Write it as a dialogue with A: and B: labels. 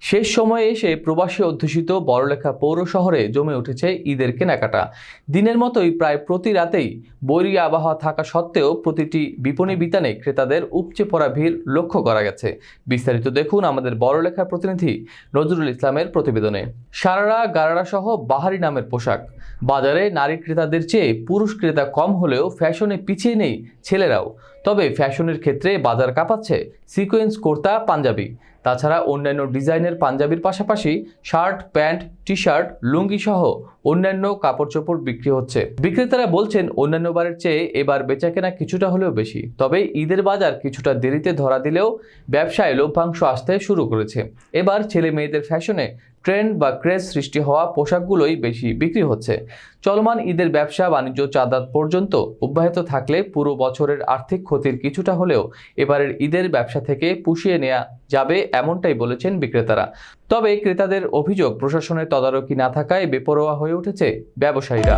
A: শেষ সময়ে এসে প্রবাসী অধ্যুষিত বড়লেখা পৌর শহরে জমে উঠেছে ঈদের কেনাকাটা। দিনের মতোই প্রায় প্রতি রাতেই বৈরী আবহাওয়া থাকা সত্ত্বেও প্রতিটি বিপণী বিতানে ক্রেতাদের উপচে পড়া ভিড় লক্ষ্য করা গেছে। বিস্তারিত দেখুন আমাদের বড়লেখার প্রতিনিধি নজরুল ইসলামের প্রতিবেদনে। সারারা, গারারা সহ বাহারি নামের পোশাক। বাজারে নারী ক্রেতাদের চেয়ে পুরুষ ক্রেতা কম হলেও ফ্যাশনে পিছিয়ে নেই ছেলেরাও। তবে ফ্যাশনের ক্ষেত্রে বাজার কাঁপাচ্ছে সিকোয়েন্স কুর্তা, পাঞ্জাবি। তাছাড়া অন্যান্য ডিজাইনের পাঞ্জাবির পাশাপাশি shirt, pant T shirt lungi সহ অন্যান্য কাপড় চোপড় বিক্রি হচ্ছে। বিক্রেতারা বলছেন, অন্যান্য বারের চেয়ে এবার বেচাকেনা কিছুটা হলেও বেশি। তবে ঈদের বাজার কিছুটা দেরিতে ধরা দিলেও ব্যবসায় লভ্যাংশ আসতে শুরু করেছে। এবার ছেলে মেয়েদের ফ্যাশনে ট্রেন্ড বা ক্রেজ সৃষ্টি হওয়া পোশাকগুলোই বেশি বিক্রি হচ্ছে। চলমান ঈদের ব্যবসা বাণিজ্য চাঁদাত পর্যন্ত অব্যাহত থাকলে পুরো বছরের আর্থিক ক্ষতির কিছুটা হলেও এবারের ঈদের ব্যবসা থেকে পুষিয়ে নেওয়া যাবে এমনটাই বলেছেন বিক্রেতারা। তবে ক্রেতাদের অভিযোগ, প্রশাসনের তদারকি না থাকায় বেপরোয়া হয়ে উঠেছে ব্যবসায়ীরা।